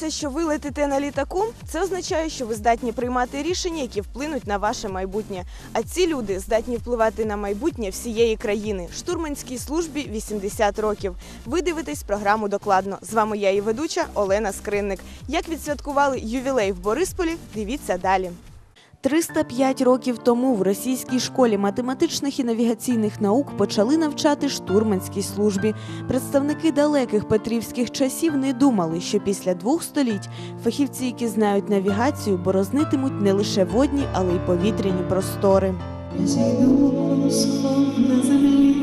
дізналися, що ви летите на літаку, це означає, що ви здатні приймати рішення, які вплинуть на ваше майбутнє. А ці люди здатні впливати на майбутнє всієї країни. Штурманській службі 80 років. Ви дивитесь програму докладно. З вами я і ведуча Олена Скринник. Як відсвяткували ювілей в Борисполі? Дивіться далі. 305 років тому в російській школі математичних і навігаційних наук почали навчати штурманській службі. Представники далеких петрівських часів не думали, що після двох століть фахівці, які знають навігацію, борознитимуть не лише водні, але й повітряні простори. На землі,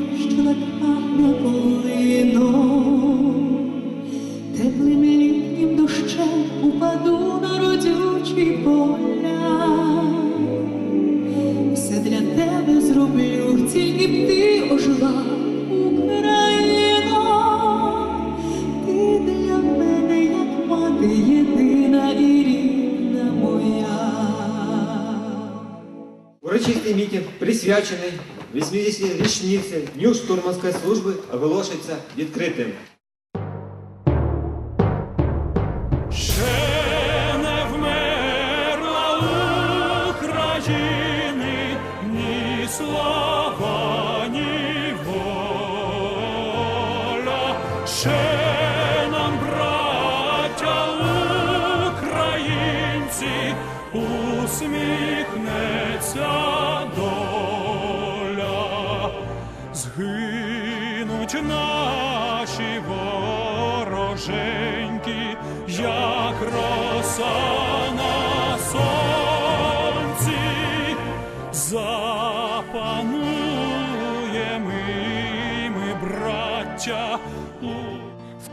теплим літнім дощем упаду на родючі поля. Урочистий мітинг, присвячений 80-й річниці Дню штурманської служби, оголошується відкритим. Ще як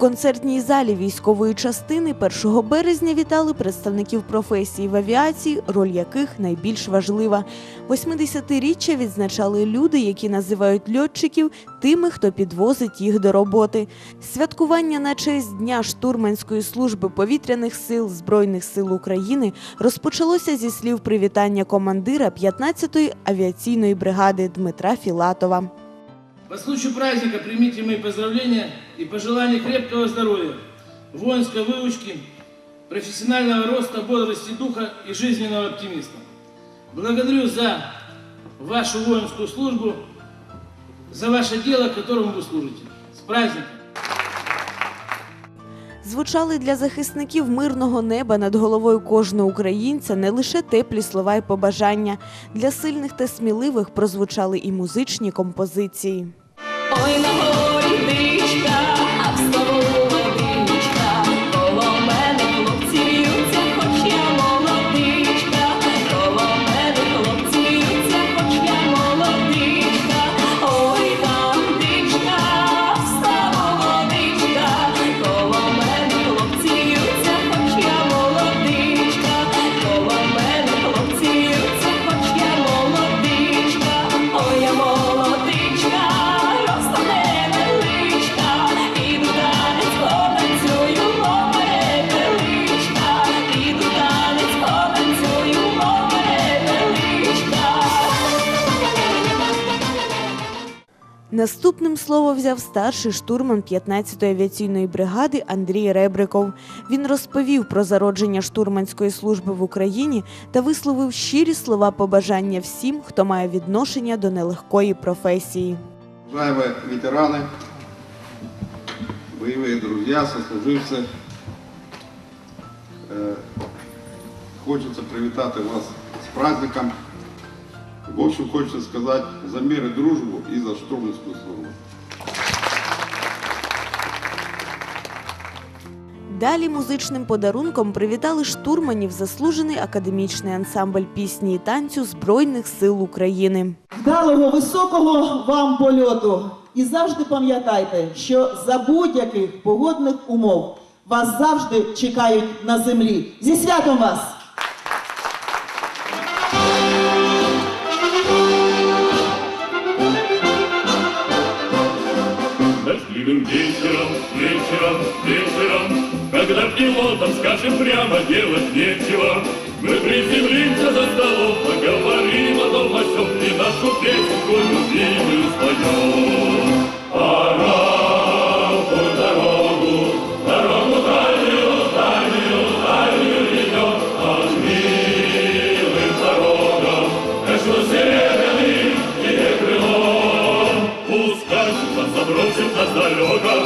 концертній залі військової частини 1 березня вітали представників професії в авіації, роль яких найбільш важлива. 80-річчя відзначали люди, які називають льотчиків тими, хто підвозить їх до роботи. Святкування на честь Дня штурманської служби повітряних сил Збройних сил України розпочалося зі слів привітання командира 15-ї авіаційної бригади Дмитра Філатова. По случаю праздника примите мои поздравления и пожелания крепкого здоровья, воинской выучки, профессионального роста, бодрости духа и жизненного оптимизма. Благодарю за вашу воинскую службу, за ваше дело, которому вы служите. С праздником! Звучали для захисників мирного неба над головою кожного українця не лише теплі слова й побажання. Для сильних та сміливих прозвучали і музичні композиції. Ой, на горі дичка, Наступним слово взяв старший штурман 15-ї авіаційної бригади Андрій Ребриков. Він розповів про зародження штурманської служби в Україні та висловив щирі слова побажання всім, хто має відношення до нелегкої професії. Уважаемые ветераны, боевые друзья, сослуживцы, э, хочеться привітати вас з праздником. В общем, хочеться сказати за мир і дружбу і за штурманську службу. Далі музичним подарунком привітали штурманів заслужений академічний ансамбль пісні і танцю Збройних сил України. Вдалого високого вам польоту. І завжди пам'ятайте, що за будь-яких погодних умов вас завжди чекають на землі. Зі святом вас! Дождливым вечером, вечером, вечером, Когда пилотам скажем прямо делать нечего, Мы приземлимся за столом, поговорим о том о сём И нашу песенку любимую споем. Пора Hasta luego.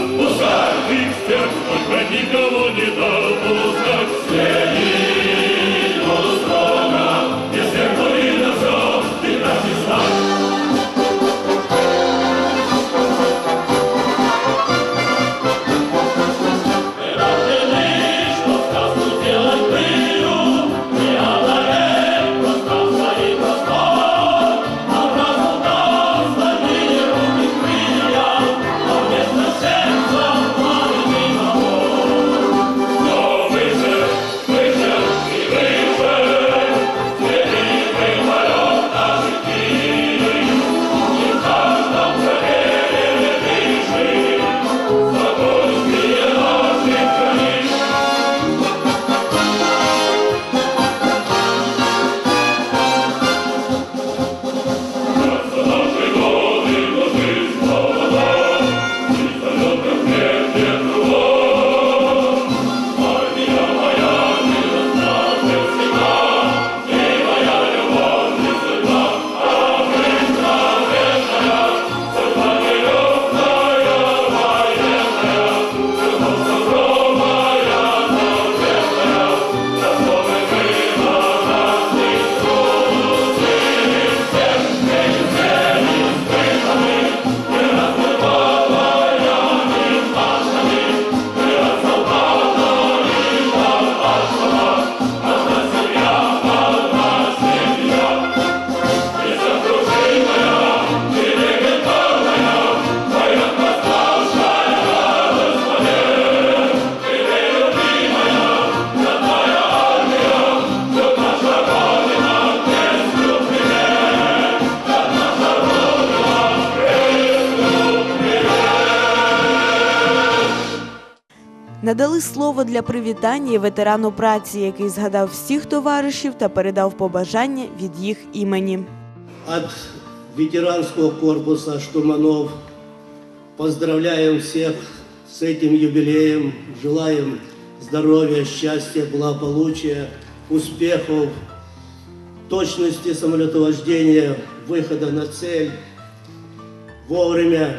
слово для привітання і ветерану праці, який згадав всіх товаришів та передав побажання від їх імені. От ветеранского корпуса штурманов поздравляем всех с этим юбилеем, желаем здоровья, счастья, благополучия, успехов, точности самолетовождения, выхода на цель вовремя.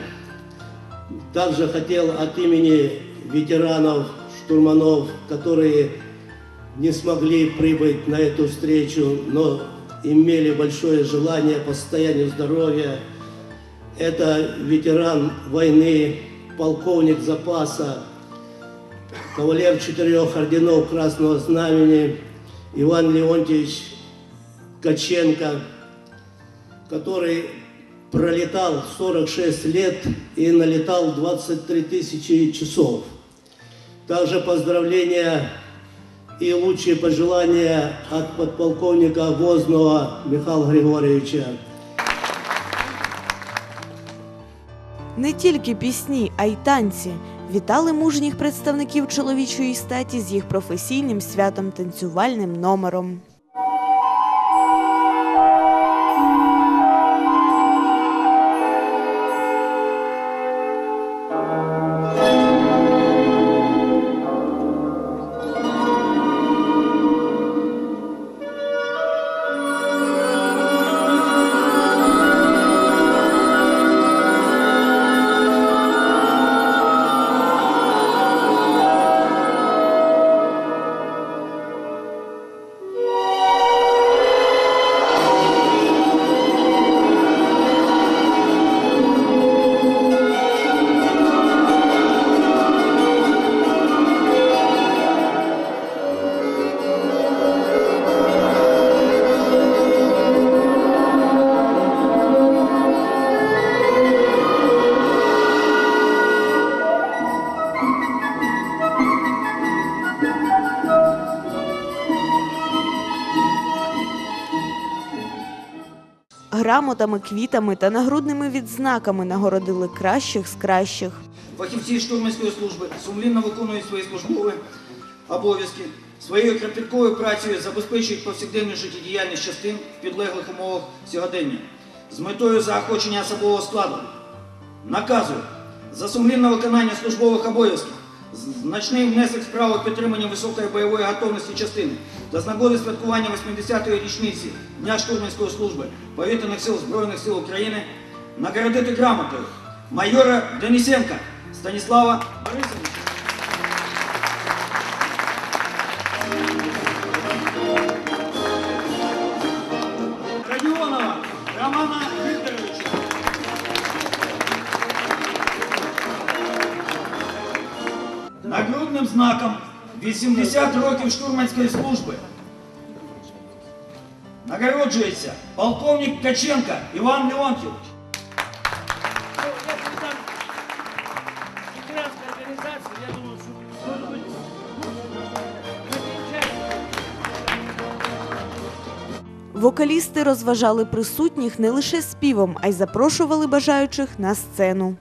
Также хотел от имени ветеранов, штурманов, которые не смогли прибыть на эту встречу, но имели большое желание по состоянию здоровья. Это ветеран войны, полковник запаса, кавалер четырех орденов Красного Знамени Иван Леонтьевич Каченко, который пролетал 46 лет и налетал 23 тысячи часов. Также поздравления и лучшие пожелания от подполковника Возного Михаила Григорьевича. Не тільки пісні, а й танці вітали мужніх представників чоловічої статі з їх професійним святом танцювальним номером. Грамотами, квітами та нагрудними відзнаками нагородили кращих з кращих. Фахівці штурманської служби сумлінно виконують свої службові обов'язки, своєю кропіткою працею забезпечують повсякденну життєдіяльність частин в підлеглих умовах сьогодення з метою заохочення особового складу. Наказую за сумлінне виконання службових обов'язків, значний внесок справи підтримання високої бойової готовності частини та з нагоди святкування 80-ї річниці Дня штурманської служби повітряних сил Збройних сил України нагородити грамотою майора Денисенка Станіслава Борисовича. Нагрудним знаком 80 років штурманської служби. Нагороджується полковник Каченко Іван Леонтьович. Вокалісти розважали присутніх не лише співом, а й запрошували бажаючих на сцену.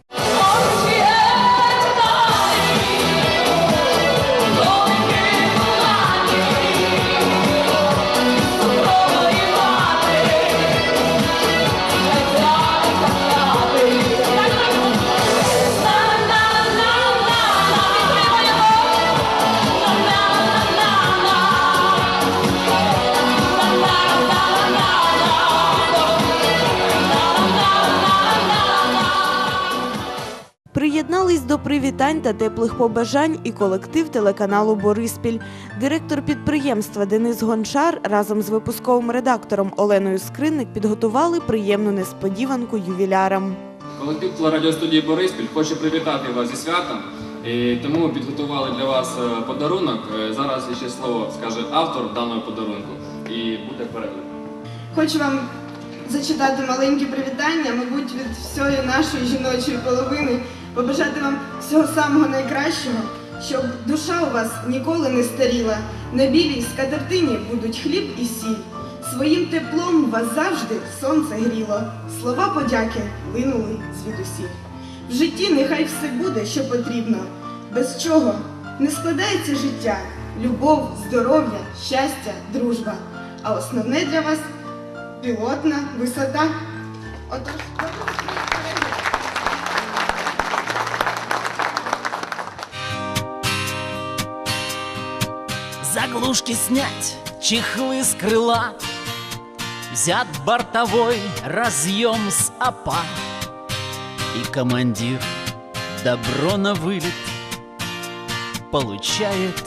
Привітань та теплих побажань і колектив телеканалу Бориспіль. Директор підприємства Денис Гончар разом з випусковим редактором Оленою Скринник підготували приємну несподіванку ювілярам. Колектив телерадіостудії Бориспіль хоче привітати вас зі святом. І тому підготували для вас е, подарунок. Е, Зараз ще слово скаже автор даного подарунку і буде переклад. Хочу вам зачитати маленьке привітання, мабуть, від всієї нашої жіночої половини, побажати вам всього самого найкращого, щоб душа у вас ніколи не старіла. На білій скатертині будуть хліб і сіль. Своїм теплом вас завжди сонце гріло. Слова подяки линули звідусіль. В житті нехай все буде, що потрібно, без чого не складається життя, любов, здоров'я, щастя, дружба. А основне для вас пілотна висота. Отож, Заглушки снять, чехлы с крыла Взят бортовой разъем с опа И командир добро на вылет Получает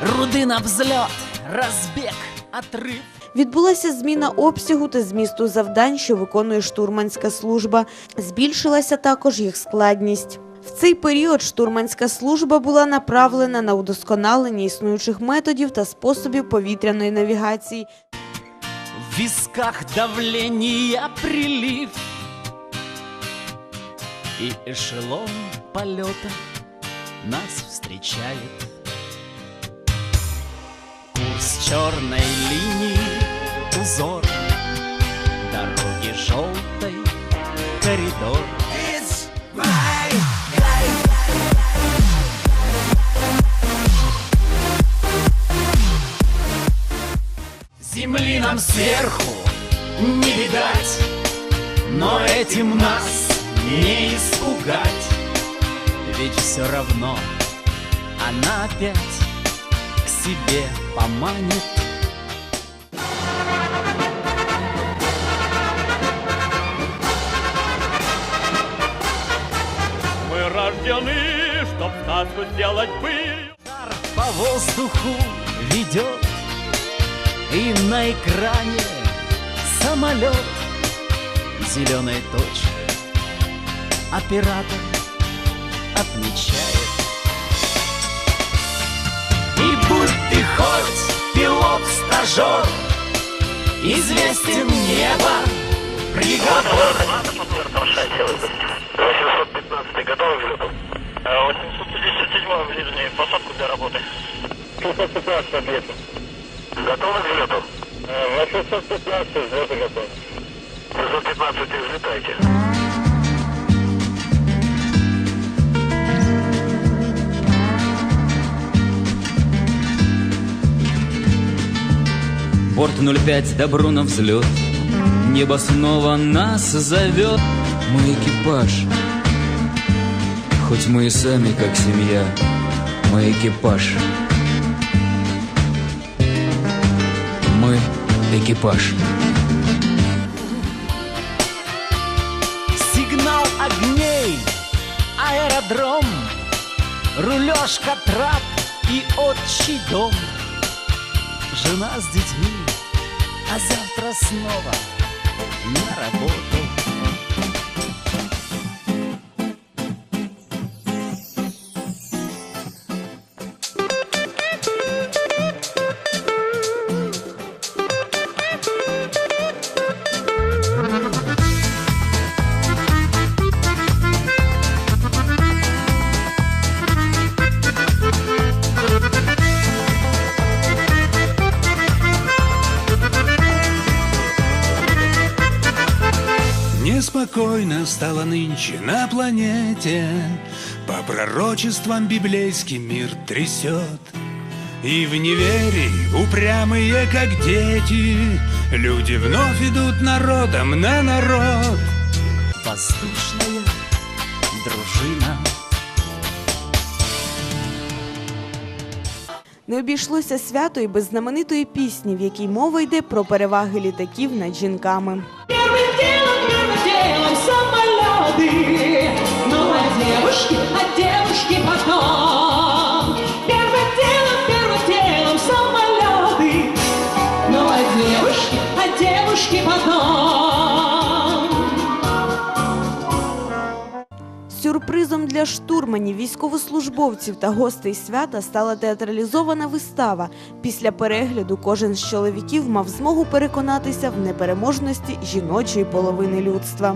Руды на взлет, разбег, отрыв Відбулася зміна обсягу та змісту завдань, що виконує штурманська служба. Збільшилася також їх складність. Цей період штурманська служба була направлена на удосконалення існуючих методів та способів повітряної навігації, В висках давления прилив И эшелон полета нас встречает Курс черной линии, узор Дороги желтой, коридор нам сверху не видать, но этим нас не испугать. Ведь все равно она опять к себе поманит. Мы рождены, чтоб сказку сделать былью. По воздуху ведет И на экране самолет Зеленой точкой оператор отмечает И будь ты хоть пилот-стажер Известен небо приговор 815 готовы к взлету? 857 ближний, посадку для работы. 615 объекту. Готовы к взлету? 815 взлету готов. 615 взлетайте. Борт 05, добро на взлет Небо снова нас зовет Мы экипаж Хоть мы и сами как семья Мы экипаж экипаж Сигнал огней, аэродром, рулежка трап и отчий дом. Жена с детьми, а завтра снова на работу. Неспокойно стало нынче на планете, По пророчествам библейский мир трясет. И в неверии, упрямые как дети, Люди вновь идут народом на народ. Воздушная дружина. Не обійшлося свято і без знаменитої пісні, в якій мова йде про переваги літаків над жінками. Сюрпризом для штурманів, військовослужбовців та гостей свята стала театралізована вистава. Після перегляду кожен з чоловіків мав змогу переконатися в непереможності жіночої половини людства.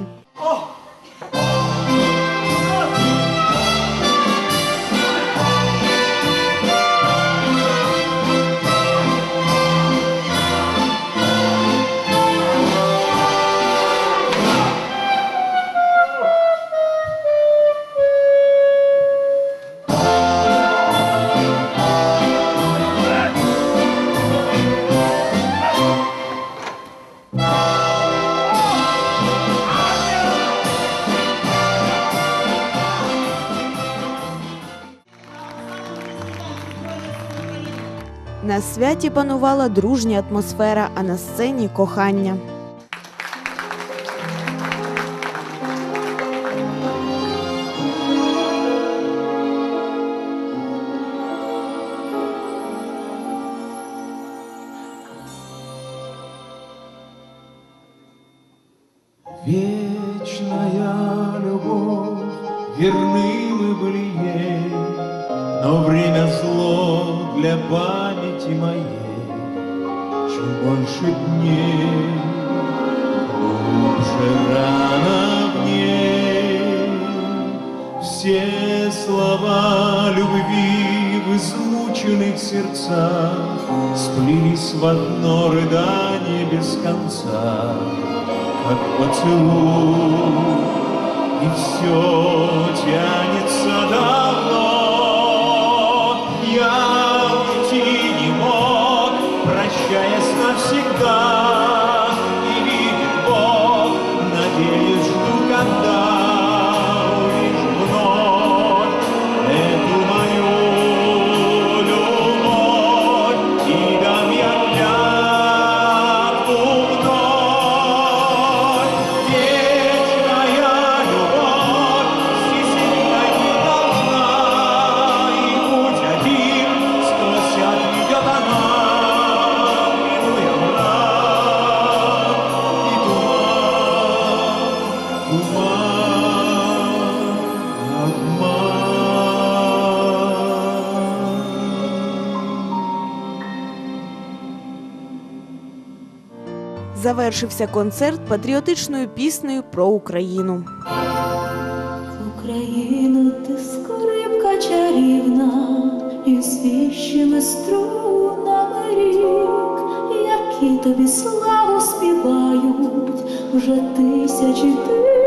святі панувала дружня атмосфера, а на сцені кохання. Вечная любовь верны мы были ей, Но время зло для памяти Моей. Чем больше дней, глубже рана в ней. Все слова любви в измученных сердцах Сплелись в одно рыдание без конца как поцелуй, и все тянется давно. 性格 Завершився концерт патріотичною піснею про Україну. Україну ти скрипка чарівна, і свіщими струнами рік, які тобі славу співають вже тисячі тисячі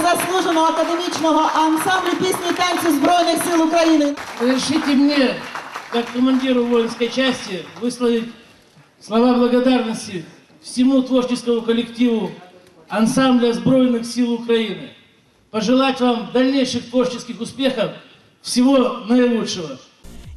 заслуженого академічного ансамблю пісні і танцю Збройних сил України. Разрешите мне, как командиру воинской части, высказать слова благодарности всему творческому коллективу ансамбля Сбройных сил Украины. Пожелать вам дальнейших творческих успехов, всего наилучшего.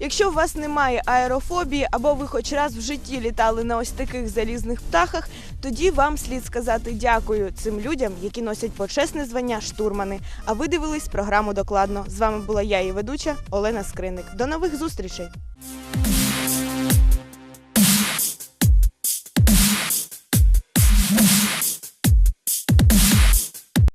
Якщо у вас немає аерофобії або ви хоч раз в житті літали на ось таких залізних птахах, тоді вам слід сказати дякую цим людям, які носять почесне звання штурмани. А ви дивились програму докладно. З вами була я, її ведуча Олена Скриник. До нових зустрічей!